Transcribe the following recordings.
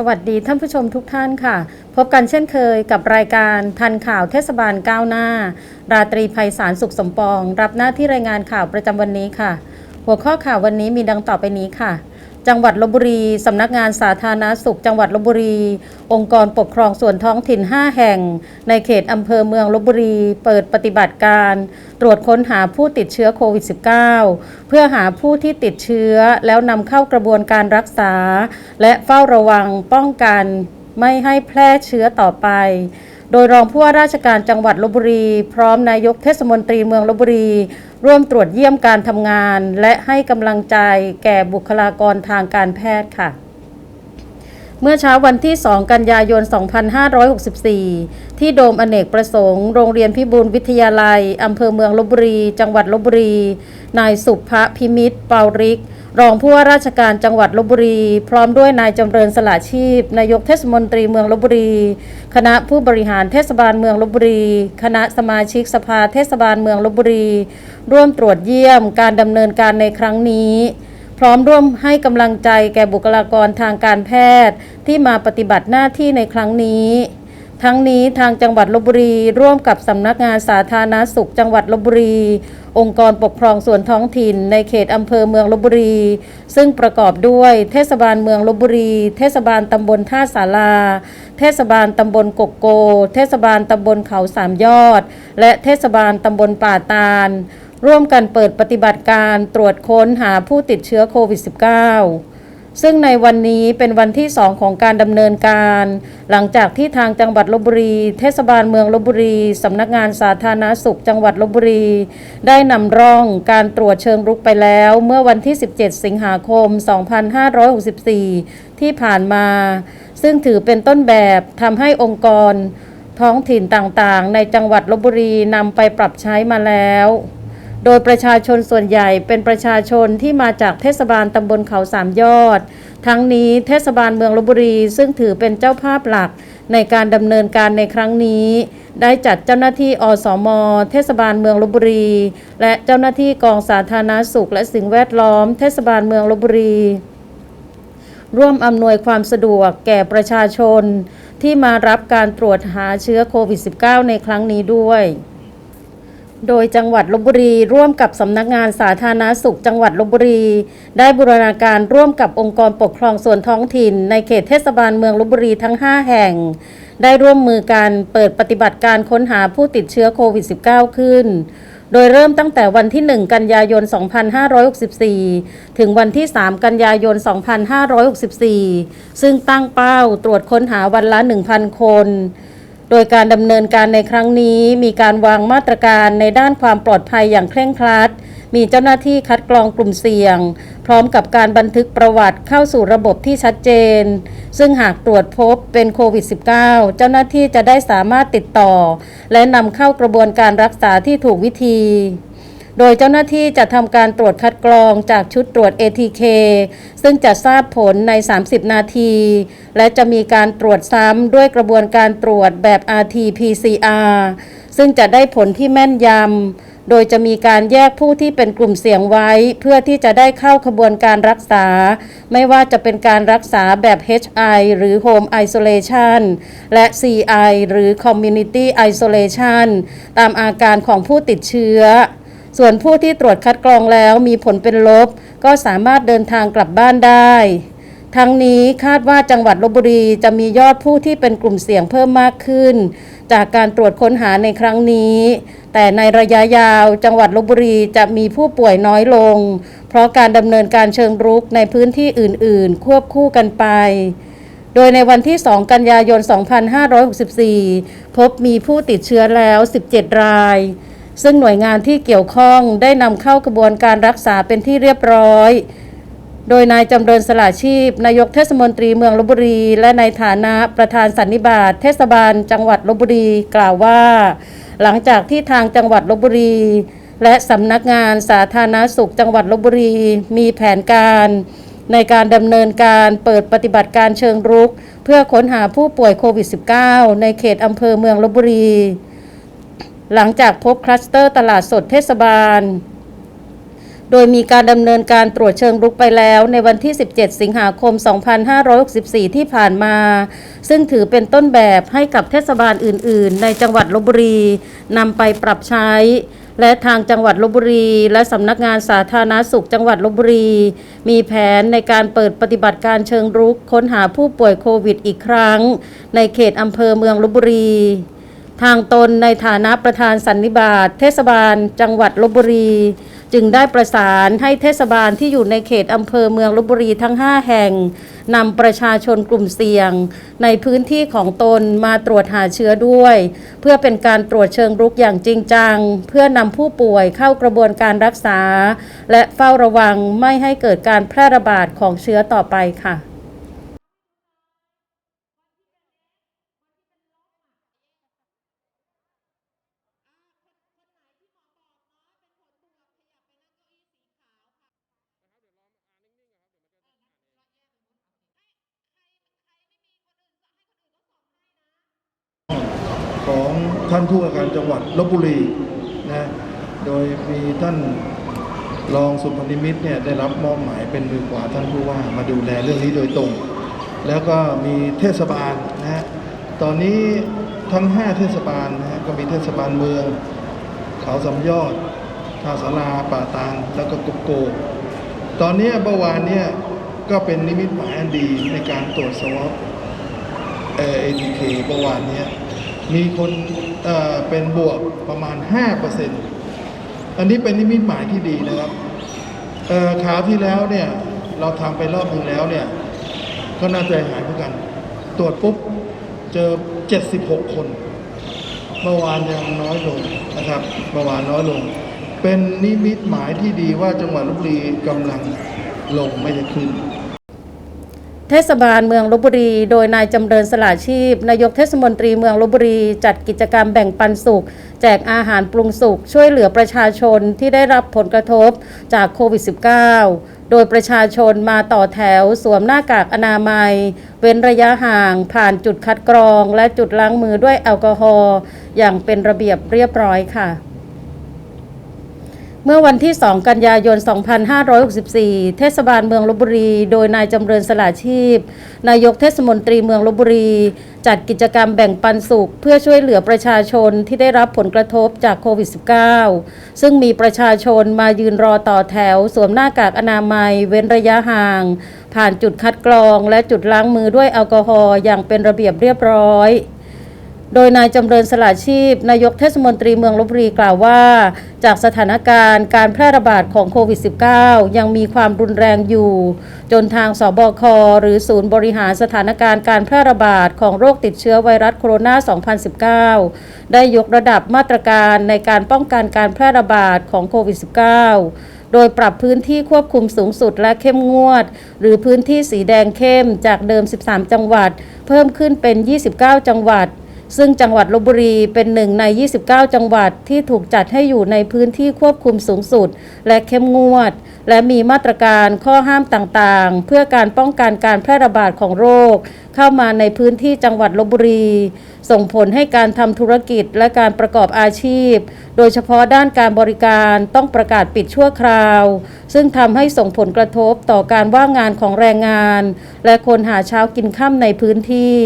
สวัสดีท่านผู้ชมทุกท่านค่ะ พบกันเช่นเคยกับรายการทันข่าวเทศบาลก้าวหน้า ราตรีภัยสารสุขสมปอง รับหน้าที่รายงานข่าวประจำวันนี้ค่ะ หัวข้อข่าววันนี้มีดังต่อไปนี้ค่ะ จังหวัดลบบุรี สำนักงานสาธารณสุข จังหวัดลบบุรี องค์กรปกครองส่วนท้องถิ่น 5 แห่ง ในเขตอำเภอเมืองลบบุรี เปิดปฏิบัติการ ตรวจค้นหาผู้ติดเชื้อโควิด -19 เพื่อหาผู้ที่ติดเชื้อแล้วนำเข้ากระบวนการรักษา และเฝ้าระวังป้องกัน ไม่ให้แพร่เชื้อต่อไป โดยรองผู้ว่าราชการจังหวัดลบบุรี พร้อมนายกเทศมนตรีเมืองลบบุรี ร่วมตรวจเยี่ยมการทำงาน และให้กำลังใจแก่บุคลากรทางการแพทย์ค่ะเมื่อเช้าวันที่ 2 กันยายน 2564 ที่โดมอเนกประสงค์ โรงเรียนพิบูลวิทยาลัย อำเภอเมืองลบบุรี จังหวัดลบบุรี นายสุภพิมิตร เปาริก รองผู้ว่าราชการจังหวัดลบบุรี พร้อมด้วยนายจำเริญสละชีพ นายกเทศมนตรีเมืองลบบุรี คณะผู้บริหารเทศบาลเมืองลบบุรี คณะสมาชิกสภาเทศบาลเมืองลบบุรี ร่วมตรวจเยี่ยมการดำเนินการในครั้งนี้พร้อมร่วมให้กำลังใจแก่บุคลากรทางการแพทย์ที่มาปฏิบัติหน้าที่ในครั้งนี้ ทั้งนี้ทางจังหวัดลบบุรี ร่วมกับสำนักงานสาธารณสุขจังหวัดลบบุรี องค์กรปกครองส่วนท้องถิ่น ในเขตอำเภอเมืองลบบุรี ซึ่งประกอบด้วยเทศบาลเมืองลบบุรี เทศบาลตำบลท่าสาราเทศบาลตำบลกกโก เทศบาลตำบลเขาสามยอด และเทศบาลตำบลป่าตาล ร่วมกันเปิดปฏิบัติการตรวจค้นหาผู้ติดเชื้อโควิด -19 ซึ่งในวันนี้เป็นวันที่ 2 ของการดำเนินการ หลังจากที่ทางจังหวัดลบบุรี เทศบาลเมืองลบบุรีสำนักงานสาธารณสุขจังหวัดลบบุรี ได้นำร่องการตรวจเชิงรุกไปแล้ว เมื่อวันที่ 17 สิงหาคม 2564 ที่ผ่านมา ซึ่งถือเป็นต้นแบบทำให้องค์กร ท้องถิ่นต่างๆ ในจังหวัดลบบุรีนำไปปรับใช้มาแล้ว โดยประชาชนส่วนใหญ่เป็นประชาชนที่มาจากเทศบาลตำบลเขาสามยอด ทั้งนี้เทศบาลเมืองลบบุรีซึ่งถือเป็นเจ้าภาพหลักในการดำเนินการในครั้งนี้ ได้จัดเจ้าหน้าที่อสม เทศบาลเมืองลบบุรี และเจ้าหน้าที่กองสาธารณสุข และสิ่งแวดล้อม เทศบาลเมืองลบบุรี ร่วมอำนวยความสะดวกแก่ประชาชน ที่มารับการตรวจหาเชื้อโควิด -19 ในครั้งนี้ด้วย โดยจังหวัดลบบุรีร่วมกับสำนักงานสาธารณาสุขจังหวัดลบบุรี ได้บูรณาการร่วมกับองค์กรปกครองส่วนท้องถิ่น ในเขตเทศบาลเมืองลบบุรีทั้ง 5 แห่ง ได้ร่วมมือกันเปิดปฏิบัติการค้นหาผู้ติดเชื้อโควิด -19 ขึ้น โดยเริ่มตั้งแต่วันที่ 1 กันยายน 2564 ถึงวันที่ 3 กันยายน 2564 ซึ่งตั้งเป้าตรวจค้นหาวันละ 1,000 คน โดยการดำเนินการในครั้งนี้มีการวางมาตรการในด้านความปลอดภัยอย่างเคร่งครัด มีเจ้าหน้าที่คัดกรองกลุ่มเสี่ยง พร้อมกับการบันทึกประวัติเข้าสู่ระบบที่ชัดเจน ซึ่งหากตรวจพบเป็นโควิด -19 เจ้าหน้าที่จะได้สามารถติดต่อ และนำเข้ากระบวนการรักษาที่ถูกวิธี โดยเจ้าหน้าที่จะทำการตรวจคัดกรองจากชุดตรวจ ATK ซึ่งจะทราบผลใน 30 นาที และจะมีการตรวจซ้ำด้วยกระบวนการตรวจแบบ RT-PCR ซึ่งจะได้ผลที่แม่นยำโดยจะมีการแยกผู้ที่เป็นกลุ่มเสี่ยงไว้ เพื่อที่จะได้เข้าขบวนการรักษา ไม่ว่าจะเป็นการรักษาแบบ HI หรือ Home Isolation และ CI หรือ Community Isolation ตามอาการของผู้ติดเชื้อ ส่วนผู้ที่ตรวจคัดกรองแล้วมีผลเป็นลบ ก็สามารถเดินทางกลับบ้านได้ ทั้งนี้คาดว่าจังหวัดลบบุรีจะมียอดผู้ที่เป็นกลุ่มเสี่ยงเพิ่มมากขึ้น จากการตรวจค้นหาในครั้งนี้ แต่ในระยะยาวจังหวัดลบบุรีจะมีผู้ป่วยน้อยลง เพราะการดำเนินการเชิงรุกในพื้นที่อื่น ๆ ควบคู่กันไปโดยในวันที่ 2 กันยายน 2564 พบมีผู้ติดเชื้อแล้ว 17 ราย ซึ่งหน่วยงานที่เกี่ยวข้องได้นำเข้ากระบวนการรักษาเป็นที่เรียบร้อย โดยนายจำเริญสละชีพ นายกเทศมนตรีเมืองลบบุรี และในฐานะประธานสันนิบาตเทศบาล จังหวัดลบบุรีกล่าวว่า หลังจากที่ทางจังหวัดลบบุรี และสำนักงานสาธารณสุขจังหวัดลบบุรี มีแผนการในการดำเนินการเปิดปฏิบัติการเชิงรุก เพื่อค้นหาผู้ป่วยโควิด -19 ในเขตอำเภอเมืองลบบุรี หลังจากพบคลัสเตอร์ตลาดสดเทศบาล โดยมีการดำเนินการตรวจเชิงรุกไปแล้วในวันที่ 17 สิงหาคม 2564 ที่ผ่านมา ซึ่งถือเป็นต้นแบบให้กับเทศบาลอื่น ๆ ในจังหวัดลบบุรีนำไปปรับใช้ และทางจังหวัดลบบุรี และสำนักงานสาธารณสุขจังหวัดลบบุรี มีแผนในการเปิดปฏิบัติการเชิงรุกค้นหาผู้ป่วยโควิดอีกครั้ง ในเขตอำเภอเมืองลบบุรี ทางตนในฐานะประธานสันนิบาตเทศบาล จังหวัดลบบุรี จึงได้ประสานให้เทศบาลที่อยู่ในเขตอำเภอเมืองลบบุรีทั้ง 5 แห่งนำประชาชนกลุ่มเสี่ยง ในพื้นที่ของตนมาตรวจหาเชื้อด้วย เพื่อเป็นการตรวจเชิงรุกอย่างจริงจัง เพื่อนำผู้ป่วยเข้ากระบวนการรักษา และเฝ้าระวังไม่ให้เกิดการแพร่ระบาดของเชื้อต่อไปค่ะ ของท่านผู้ว่าการจังหวัดลบบุรีนะโดยมีท่านรองสุพนิมิตรเนี่ยได้รับมอบหมายเป็นมือขวาท่านผู้ว่ามาดูแลเรื่องนี้โดยตรง แล้วก็มีเทศบาลนะฮะตอนนี้ทั้ง 5 เทศบาลนะฮะก็มีเทศบาลเมือง เขาสำยอดท่าสาราป่าตางแล้วก็กุกโก ตอนนี้เมื่อวานเนี่ยก็เป็นนิมิตหมายอันดีในการตรวจสวอปเอ่อ ATK เมื่อวานเนี้ย มีคนเเป็นบวกประมาณ 5%อันนี้เป็นนิมิตหมายที่ดีนะครับเอ่อคราวที่แล้วเนี่ยเราทำไปรอบหนึงแล้วเนี่ยก็น่าใจหายเหมือนกัน ตรวจปุ๊บเจอ 76 คนเมื่อวานยังน้อยลงนะครับเมื่อวานน้อยลง เป็นนิมิตหมายที่ดีว่าจังหวัดลบบุรีกำลังลงไม่ได้ขึ้น เทศบาลเมืองลบบุรี โดยนายจำเริญสละชีพ นายกเทศมนตรีเมืองลบบุรี จัดกิจกรรมแบ่งปันสุข แจกอาหารปรุงสุข ช่วยเหลือประชาชนที่ได้รับผลกระทบจากโควิด -19 โดยประชาชนมาต่อแถวสวมหน้ากากอนามัย เว้นระยะห่าง ผ่านจุดคัดกรอง และจุดล้างมือด้วยแอลกอฮอล์อย่างเป็นระเบียบเรียบร้อยค่ะ เมื่อวันที่ 2 กันยายน 2564 เทศบาลเมืองลบบุรี โดยนายจำเริญสละชีพ นายกเทศมนตรีเมืองลบบุรี จัดกิจกรรมแบ่งปันสุข เพื่อช่วยเหลือประชาชนที่ได้รับผลกระทบจากโควิด -19 ซึ่งมีประชาชนมายืนรอต่อแถว สวมหน้ากากอนามัย เว้นระยะห่าง ผ่านจุดคัดกรอง และจุดล้างมือด้วยแอลกอฮอล์อย่างเป็นระเบียบเรียบร้อย โดยนายจำเริญสละชีพ นายกเทศมนตรีเมืองลบบุรีกล่าวว่า จากสถานการณ์การแพร่ระบาดของโควิด -19 ยังมีความรุนแรงอยู่ จนทางสบค หรือศูนย์บริหารสถานการณ์การแพร่ระบาดของโรคติดเชื้อไวรัสโคโรนา 2019 ได้ยกระดับมาตรการในการป้องกันการแพร่ระบาดของโควิด -19 โดยปรับพื้นที่ควบคุมสูงสุดและเข้มงวด หรือพื้นที่สีแดงเข้มจากเดิม 13 จังหวัด เพิ่มขึ้นเป็น 29 จังหวัด ซึ่งจังหวัดลบบุรีเป็นหนึ่งใน 29 จังหวัดที่ถูกจัดให้อยู่ในพื้นที่ควบคุมสูงสุด และเข้มงวด และมีมาตรการข้อห้ามต่างๆ เพื่อการป้องกันการแพร่ระบาดของโรค เข้ามาในพื้นที่จังหวัดลบบุรี ส่งผลให้การทำธุรกิจและการประกอบอาชีพ โดยเฉพาะด้านการบริการต้องประกาศปิดชั่วคราว ซึ่งทำให้ส่งผลกระทบต่อการว่างงานของแรงงาน และคนหาเช้ากินค่ำในพื้นที่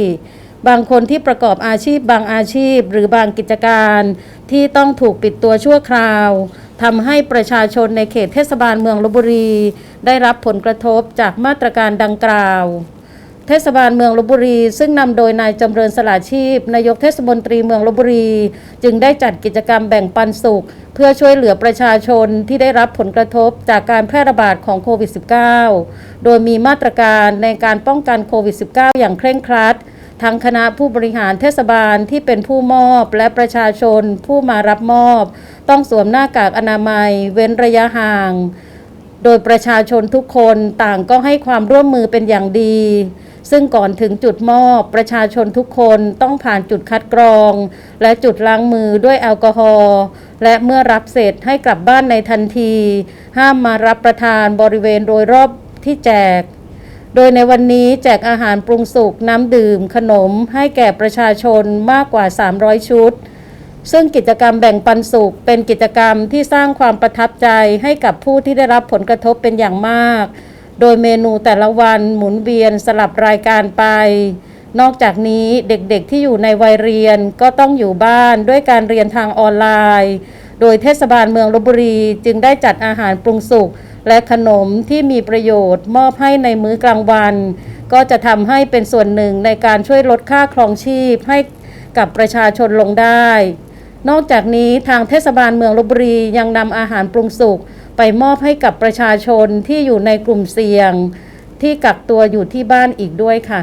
บางคนที่ประกอบอาชีพบางอาชีพ หรือบางกิจการที่ต้องถูกปิดตัวชั่วคราวทำให้ประชาชนในเขตเทศบาลเมืองลบบุรี ได้รับผลกระทบจากมาตรการดังกล่าว เทศบาลเมืองลบบุรี ซึ่งนำโดยนายจำเริญสละชีพนายกเทศมนตรีเมืองลบบุรี จึงได้จัดกิจกรรมแบ่งปันสุข เพื่อช่วยเหลือประชาชนที่ได้รับผลกระทบจากการแพร่ระบาดของโควิด -19 โดยมีมาตรการในการป้องกันโควิด -19 อย่างเคร่งครัด ทั้งคณะผู้บริหารเทศบาลที่เป็นผู้มอบและประชาชนผู้มารับมอบ ต้องสวมหน้ากากอนามัย เว้นระยะห่าง โดยประชาชนทุกคนต่างก็ให้ความร่วมมือเป็นอย่างดี ซึ่งก่อนถึงจุดมอบ ประชาชนทุกคนต้องผ่านจุดคัดกรอง และจุดล้างมือด้วยแอลกอฮอล์และเมื่อรับเสร็จให้กลับบ้านในทันที ห้ามมารับประทานบริเวณโดยรอบที่แจก โดยในวันนี้แจกอาหารปรุงสุกน้ำดื่ม ขนมให้แก่ประชาชนมากกว่า 300 ชุด ซึ่งกิจกรรมแบ่งปันสุขเป็นกิจกรรมที่สร้างความประทับใจให้กับผู้ที่ได้รับผลกระทบเป็นอย่างมาก โดยเมนูแต่ละวันหมุนเวียนสลับรายการไป นอกจากนี้เด็กๆที่อยู่ในวัยเรียนก็ต้องอยู่บ้านด้วยการเรียนทางออนไลน์ โดยเทศบาลเมืองลบบุรีจึงได้จัดอาหารปรุงสุก และขนมที่มีประโยชน์มอบให้ในมื้อกลางวัน ก็จะทำให้เป็นส่วนหนึ่งในการช่วยลดค่าครองชีพให้กับประชาชนลงได้ นอกจากนี้ทางเทศบาลเมืองลบบุรียังนำอาหารปรุงสุกไปมอบให้กับประชาชนที่อยู่ในกลุ่มเสี่ยง ที่กักตัวอยู่ที่บ้านอีกด้วยค่ะ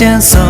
ที่ฉั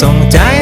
ส่งใจ